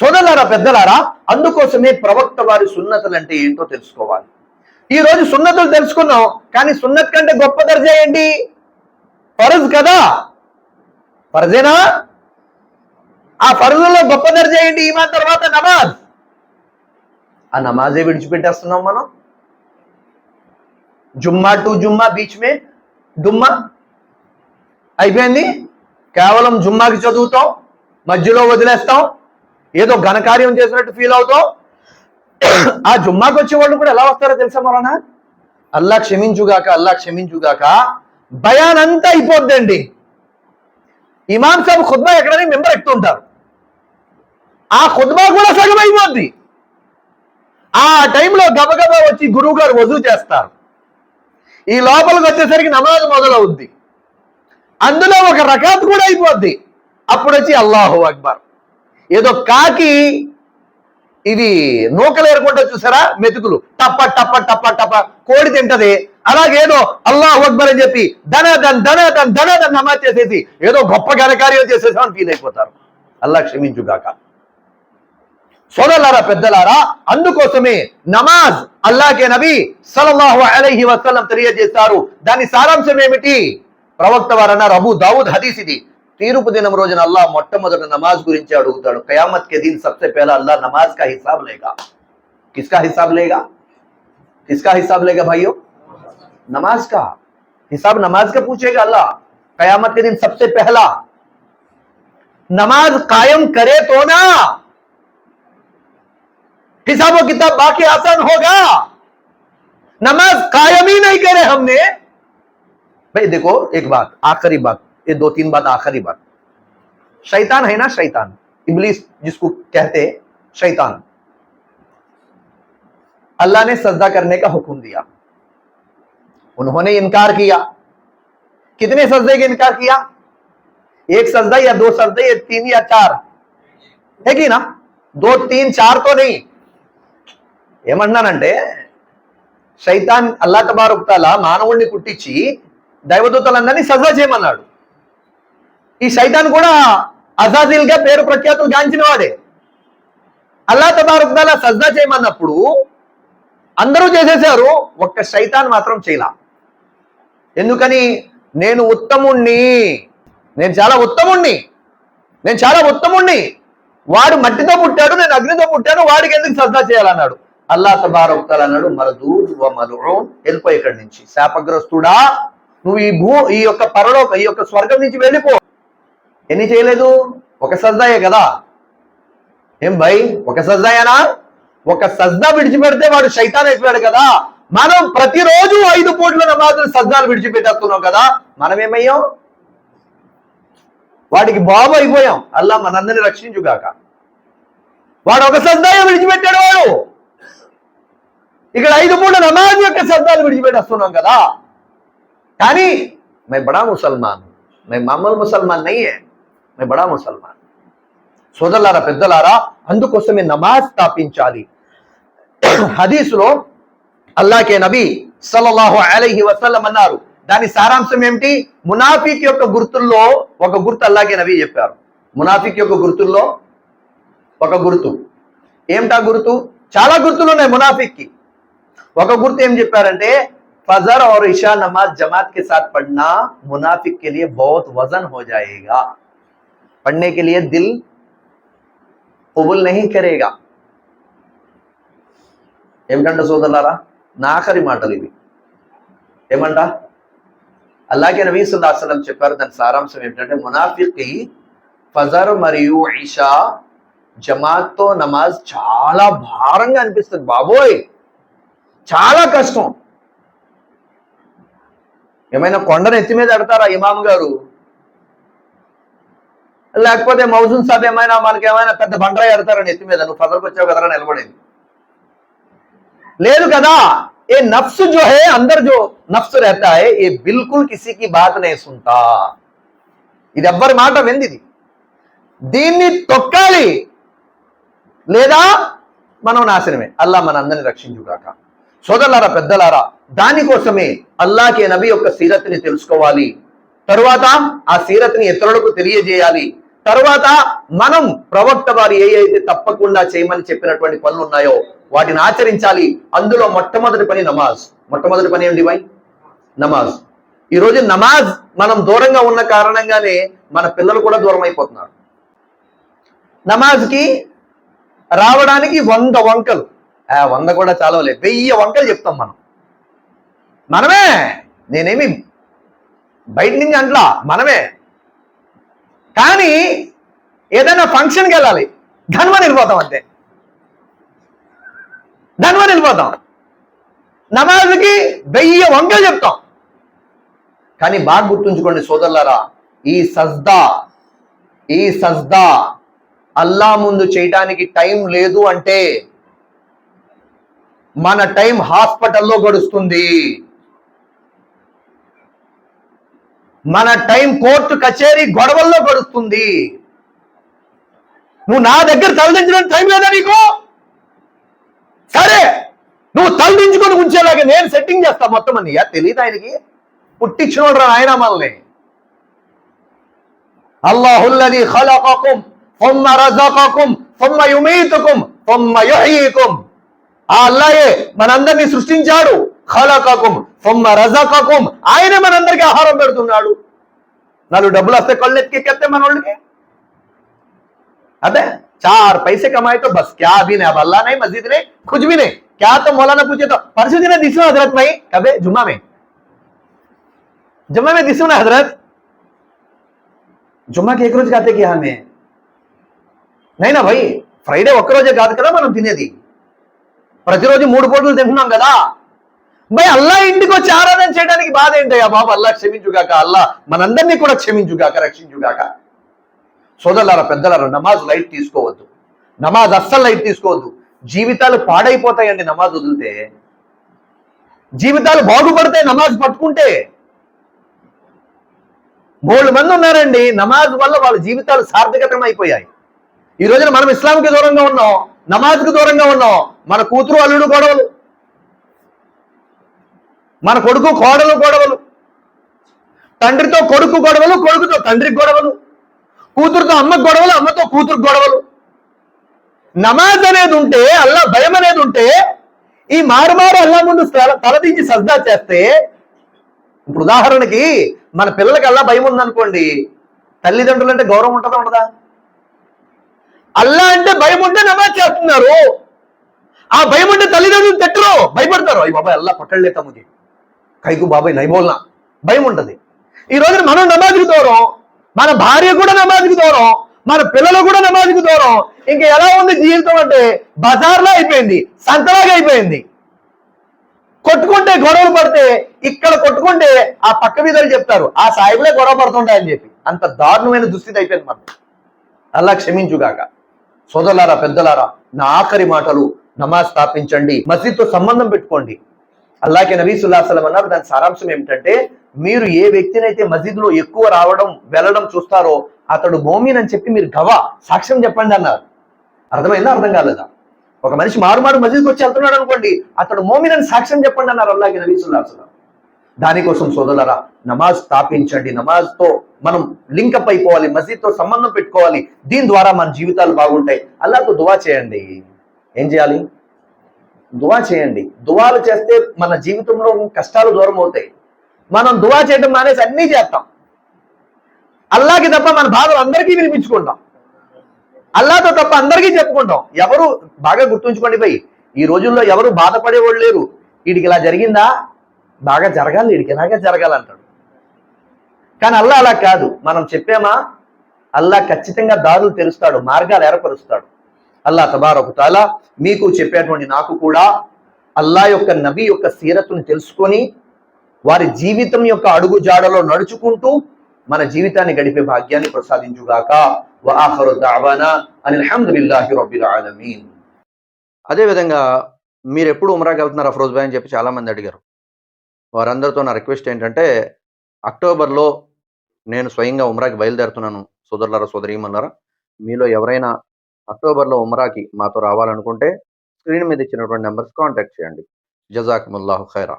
సోదరులారా పెద్దలారా అందుకోసమే ప్రవక్త వారి సున్నతులు అంటే ఏంటో తెలుసుకోవాలి. ఈ రోజు సున్నతులు తెలుసుకున్నాం కానీ సున్నత్ కంటే గొప్ప దర్జా ఏంటి? ఫరజ్ కదా? ఫరజేనా? ఆ ఫరజుల్లో గొప్ప దర్జా ఏంటి? ఈమాన్ తర్వాత నమాజ్. ఆ నమాజే విడిచిపెట్టేస్తున్నాం మనం. జుమ్మా టు జుమ్మా బీచ్ మే దుమ్మా అయిపోయింది? కేవలం జుమ్మాకి చదువుతాం మధ్యలో వదిలేస్తాం ఏదో ఘనకార్యం చేసినట్టు ఫీల్ అవుతావు? ఆ జుమ్మాకి వచ్చే వాళ్ళు కూడా ఎలా వస్తారో తెలుసా మరణ అల్లా క్షమించుగాక అల్లా క్షమించుగాక భయాన్ అంతా అయిపోద్దండి. ఇమాం సాబ్ ఖుద్బా ఎక్కడని మెంబర్ ఎక్కుతుంటారు ఆ ఖుద్బా కూడా సగం అయిపోద్ది. ఆ టైంలో గబగబా వచ్చి గురువు గారు వజూ చేస్తారు. ఈ లోపలికి వచ్చేసరికి నమాజ్ మొదలవుద్ది. అందులో ఒక రకాత్ కూడా అయిపోద్ది. అప్పుడు వచ్చి అల్లాహు అక్బర్. ఏదో కాకి ఇది నూకలు ఏరుకుంటా చూసారా? మెతుకులు. టప్ప టప్ప టప్ప టప్ప కోడి తింటది. అలాగేదో అల్లా అక్బర్ అని చెప్పి ధనధన్ ధనధన్ ధనధన్ నమాజ్ చేసేసి ఏదో గొప్ప ఘనకార్యం చేసేసామని ఫీల్ అయిపోతారు. అల్లా క్షమించుగాక. సోదరులారా పెద్దలారా అందుకోసమే నమాజ్ అల్లాకే నబీ సల్లల్లాహు అలైహి వసల్లం తెలియజేస్తారు. దాని సారాంశం ఏమిటి? ప్రవక్త వారన్నారు అబు దావుద్ హదీస్ ఇది. తీర్పు దినం రోజున అల్లా మొట్టమొదట నమాజ్ గురించి అడుగుతాడు. कयामत के दिन सबसे पहला अल्लाह नमाज़ का हिसाब लेगा किसका हिसाब लेगा किसका हिसाब लेगा भाइयों नमाज़ का हिसाब नमाज़ का पूछेगा अल्लाह कयामत के दिन सबसे पहला नमाज़ कायम करे तो ना हिसाब और किताब बाकी आसान होगा नमाज़ कायम ही नहीं करे हमने भाई देखो, एक बात, आखिरी बात। ये दो तीन बात आखिरी बात शैतान है ना शैतान इबलीस जिसको कहते हैं, शैतान अल्लाह ने सजदा करने का हुक्म दिया उन्होंने इनकार किया कितने सजदे का इनकार किया एक सजदा या दो सजदे या तीन या चार है कि ना दो तीन चार तो नहीं ఏమన్నానంటే శైతాన్ అల్లా తబారుక్తాలా మానవుడిని పుట్టించి దైవదూతలందరినీ సజా చేయమన్నాడు ఈ శైతాన్ కూడా అజాజిల్గా పేరు ప్రఖ్యాతులు గాంచిన వాడే. అల్లా తబారుక్తాలా సజ్జా చేయమన్నప్పుడు అందరూ చేసేసారు ఒక్క శైతాన్ మాత్రం చేయలా. ఎందుకని? నేను ఉత్తముణ్ణి. నేను చాలా ఉత్తముణ్ణి. నేను చాలా ఉత్తముణ్ణి. వాడు మట్టితో పుట్టాడు నేను అగ్నితో పుట్టాను వాడికి ఎందుకు సజ్జా చేయాలన్నాడు? అల్లా తబారొక్తాలు అన్నాడు మరదూర్ మరుణ్ వెళ్ళిపో ఇక్కడి నుంచి. శాపగ్రస్తుడా నువ్వు ఈ భూ ఈ యొక్క పరలోక ఈ యొక్క స్వర్గం నుంచి వెళ్ళిపో. ఎన్ని చేయలేదు? ఒక సజ్దాయే కదా. ఏం భయ్? ఒక సజ్జాయనా? ఒక సజ్దా విడిచిపెడితే వాడు శైతాన్ అయిపోయాడు కదా. మనం ప్రతిరోజు ఐదు పూట్ల నమాజులు సజ్జాలు విడిచిపెట్టేస్తున్నాం కదా. మనం ఏమయ్యాం వాడికి బాబు అయిపోయాం. అల్లా మనందరినీ రక్షించుగాక. వాడు ఒక సజ్జాయం విడిచిపెట్టాడు వాడు. ఇక్కడ ఐదు పూట నమాజ్ యొక్క శబ్దాలు విడిచిపెట్టేస్తున్నాం కదా. కానీ మేము బడా ముసల్మాన్. మేము మామూలు ముసల్మాన్ నయ్యే. मैं बड़ा मुसलमान సోదరులారా పెద్దలారా అందుకోసమే నమాజ్ స్థాపించాలి హదీసులో అల్లాకే నబీ సల్లల్లాహు అలైహి వసల్లం అన్నారు దాని సారాంశం ఏమిటి మునాఫిక్ యొక్క గుర్తుల్లో ఒక గుర్తు అల్లాకే నబీ చెప్పారు మునాఫిక్ యొక్క గుర్తుల్లో ఒక గుర్తు ఏమిటా గుర్తు చాలా గుర్తులు ఉన్నాయి మునాఫిక్కి ఒక గుర్తు ఏం చెప్పారంటే फजर और ईशा नमाज जमात के साथ पढ़ना मुनाफिक के लिए बहुत वजन हो जाएगा पढ़ने के लिए दिल कबूल नहीं करेगा ఏమిటంట సోదరులారా నా ఆఖరి మాటలు ఇవి ఏమంట అలాగే నబీ సుల్లాహం చెప్పారు దాని సారాంశం ఏమిటంటే మునాఫిక్కి ఫజర్ మరియు ఈషా జమాత్తో నమాజ్ చాలా భారంగా అనిపిస్తుంది బాబోయ్ చాలా కష్టం ఏమైనా కొండను ఎత్తి మీద ఎడతారా ఇమాం గారు లేకపోతే మౌజూన్ సాబ్ ఏమైనా మనకి ఏమైనా పెద్ద బండరా ఎడతారని ఎత్తి మీద నువ్వు ఫజర్కి వచ్చావు కదరా నిలబడేది లేదు కదా ఏ నఫ్స్ जो है अंदर जो नफ्स रहता है ये बिल्कुल किसी की बात नहीं सुनता ఇది ఎవ్వరి మాట వింది ఇది దీన్ని తొక్కాలి లేదా మనం నాశనమే అల్లా మన అందరిని రక్షించుగాక సోదరులారా పెద్దలారా దానికోసమే అల్లాకే నబీ యొక్క సీరత్ని తెలుసుకోవాలి తరువాత ఆ సీరత్ని ఇతరులకు తెలియజేయాలి తర్వాత మనం ప్రవక్త వారు ఏ అయితే తప్పకుండా చేయమని చెప్పినటువంటి పనులు ఉన్నాయో వాటిని ఆచరించాలి. అందులో మొట్టమొదటి పని నమాజ్. మొట్టమొదటి పని ఏంటి వై నమాజ్. ఈ రోజు నమాజ్ మనం దూరంగా ఉన్న కారణంగానే మన పిల్లలు కూడా దూరం అయిపోతున్నారు. నమాజ్కి రావడానికి వంద వంకలు. ఆ వంద కూడా చాలా లేదు వెయ్యి వంకలు చెప్తాం మనం. మనమే నేనేమి బయట నుంచి అంట్లా. మనమే. కానీ ఏదైనా ఫంక్షన్కి వెళ్ళాలి. ధన్వని వెళ్ళిపోతాం అంతే. ధన్వని వెళ్ళిపోతాం నమాజ్కి వెయ్యి వంకలు చెప్తాం. కానీ బాగా గుర్తుంచుకోండి సోదరులారా ఈ సజ్దా ఈ సజ్దా అల్లా ముందు చేయటానికి టైం లేదు అంటే మన టైం హాస్పిటల్లో గడుస్తుంది. మన టైం కోర్టు కచేరీ గొడవల్లో గడుస్తుంది నువ్వు నా దగ్గర తలదించడానికి టైం లేదా నీకు సరే నువ్వు తలదించుకొని ఉంచేలాగా నేను సెట్టింగ్ చేస్తా మొత్తం అని తెలియదు ఆయనకి పుట్టించినోడు రా ఆయన మనల్ని అల్లాహుల్లది ఖలఖకుం ثم రజకకుం ثم యుమీతుకుం ثم యుహయీకుం ఆ అల్లాయే మనందరినీ సృష్టించాడు ఖలకకుం ثم రజకకుం ఆయనే మనందరికీ ఆహారం పెడుతున్నాడు నాలుగు డబ్బులు వస్తే కళ్ళు ఎత్తికెత్తే మన వాళ్ళకి अबे चार पैसे कमाए तो बस क्या भी नहीं अब अल्लाह नहीं मस्जिद नहीं कुछ भी नहीं क्या तो मौलाना पूछे तो परसों दिन दिसू हजरत भाई कबे जुम्मा में जुम्मा में दिसू ना हजरत జుమ్మాకి ఏ రోజు కాతే కియా హమే నైనా భయ్ ఫ్రైడే ఒక్కరోజే కాదు కదా మనం తినేది ప్రతిరోజు మూడు పూటలు తింటున్నాం కదా భయ అల్లా ఇంటికి వచ్చి ఆరాధన చేయడానికి బాధ ఏంటయ్యా బాబు? అల్లా క్షమించుగాక అల్లా మనందరినీ కూడా క్షమించుగాక రక్షించుగాక. సోదరులారా పెద్దలారా నమాజ్ లైట్ తీసుకోవద్దు. నమాజ్ అస్సలు లైట్ తీసుకోవద్దు. జీవితాలు పాడైపోతాయండి నమాజ్ వదిలితే. జీవితాలు బాగుపడతాయి నమాజ్ పట్టుకుంటే. మూడు మంది ఉన్నారండి నమాజ్ వల్ల వాళ్ళ జీవితాలు సార్థకతం అయిపోయాయి ఈ రోజున మనం ఇస్లాంకి దూరంగా ఉన్నాం నమాజ్కి దూరంగా ఉన్నాం మన కూతురు అల్లుడు గొడవలు మన కొడుకు కోడలు గొడవలు. తండ్రితో కొడుకు గొడవలు కొడుకుతో తండ్రికి గొడవలు. కూతురుతో అమ్మ గొడవలు అమ్మతో కూతురు గొడవలు. నమాజ్ అనేది ఉంటే అల్లా భయం అనేది ఉంటే ఈ మారుమారు అల్లా ముందు తలదించి సజ్దా చేస్తే ఇప్పుడు ఉదాహరణకి మన పిల్లలకి అల్లా భయం ఉందనుకోండి తల్లిదండ్రులు అంటే గౌరవం ఉంటుందా ఉండదా? అల్లా అంటే భయం ఉంటే నమాజ్ చేస్తున్నారు. ఆ భయం ఉంటే తల్లిదండ్రులు తిట్టరు భయపడతారు. అయ్యి బాబాయ్ అల్లా పట్టలేతా ముది కైకు బాబాయ్ నైబోల్నా? భయం ఉంటుంది. ఈ రోజున మనం నమాజ్కి దూరం మన భార్య కూడా నమాజ్కి దూరం మన పిల్లలు కూడా నమాజ్కి దూరం. ఇంకా ఎలా ఉంది జీవితం అంటే బజార్లో అయిపోయింది సంతలాగా అయిపోయింది. కొట్టుకుంటే గొడవలు పడితే ఇక్కడ కొట్టుకుంటే ఆ పక్క వీధులు చెప్తారు ఆ సాయిబులే గొడవ పడుతుంటాయని చెప్పి. అంత దారుణమైన దుస్థితి అయిపోయింది మనం అలా క్షమించుగాక. సోదరులారా పెద్దలారా నా ఆఖరి మాటలు నమాజ్ స్థాపించండి మసీద్తో సంబంధం పెట్టుకోండి. అల్లాకే నబీ సుల్లాహసలం అన్నారు. దాని సారాంశం ఏమిటంటే మీరు ఏ వ్యక్తినైతే మసీదులో ఎక్కువ రావడం వెళ్ళడం చూస్తారో అతడు మోమిన్ అని చెప్పి మీరు గవా సాక్ష్యం చెప్పండి అన్నారు. అర్థమైందా అర్థం కాలేదా? ఒక మనిషి మారుమారు మారు మసీద్కి వచ్చి వెళ్తున్నాడు అనుకోండి అతడు మోమిన్ అని సాక్ష్యం చెప్పండి అన్నారు అల్లాకి నబీ సుల్లాహసలం దానికోసం సోదరులరా నమాజ్ స్థాపించండి. నమాజ్తో మనం లింకప్ అయిపోవాలి మసీద్తో సంబంధం పెట్టుకోవాలి. దీని ద్వారా మన జీవితాలు బాగుంటాయి. అల్లాతో దువా చేయండి. ఏం చేయాలి? దువా చేయండి. దువాలు చేస్తే మన జీవితంలో కష్టాలు దూరం అవుతాయి. మనం దువా చేయడం మానేసి అన్నీ చేస్తాం. అల్లాకి తప్ప మన బాధలు అందరికీ వినిపించుకుంటాం. అల్లాతో తప్ప అందరికీ చెప్పుకుంటాం. ఎవరు బాగా గుర్తుంచుకోండి పోయి ఈ రోజుల్లో ఎవరు బాధపడేవాళ్ళు లేరు. వీడికి ఇలా జరిగిందా? బాగా జరగాలి వీడికి ఇలాగే జరగాలంటాడు. కానీ అల్లా అలా కాదు. మనం చెప్పామా? అల్లా ఖచ్చితంగా దారులు తెరుస్తాడు మార్గాలు ఏర్పరుస్తాడు. అల్లా తబారకు తాలా మీకు చెప్పేటువంటి నాకు కూడా అల్లా యొక్క నబీ యొక్క సీరత్ను తెలుసుకొని వారి జీవితం యొక్క అడుగు జాడలో నడుచుకుంటూ మన జీవితాన్ని గడిపే భాగ్యాన్ని ప్రసాదించుగాక. వఆఖరు దావానా అనిల్ హమ్దులిల్లాహి రబ్బిల్ ఆలమీన్. అదేవిధంగా మీరు ఎప్పుడు ఉమరాకి వెళ్తున్నారు అఫ్రోజ్ భాయ్ అని చెప్పి చాలా మంది అడిగారు. వారందరితో నా రిక్వెస్ట్ ఏంటంటే అక్టోబర్లో నేను స్వయంగా ఉమరాకి బయలుదేరుతున్నాను. సోదరులారా సోదరీమన్నారా మీలో ఎవరైనా అక్టోబర్లో ఉమరాకి మాతో రావాలనుకుంటే స్క్రీన్ మీద ఇచ్చినటువంటి నెంబర్స్ కాంటాక్ట్ చేయండి. జజాకుముల్లాహు ఖైరా.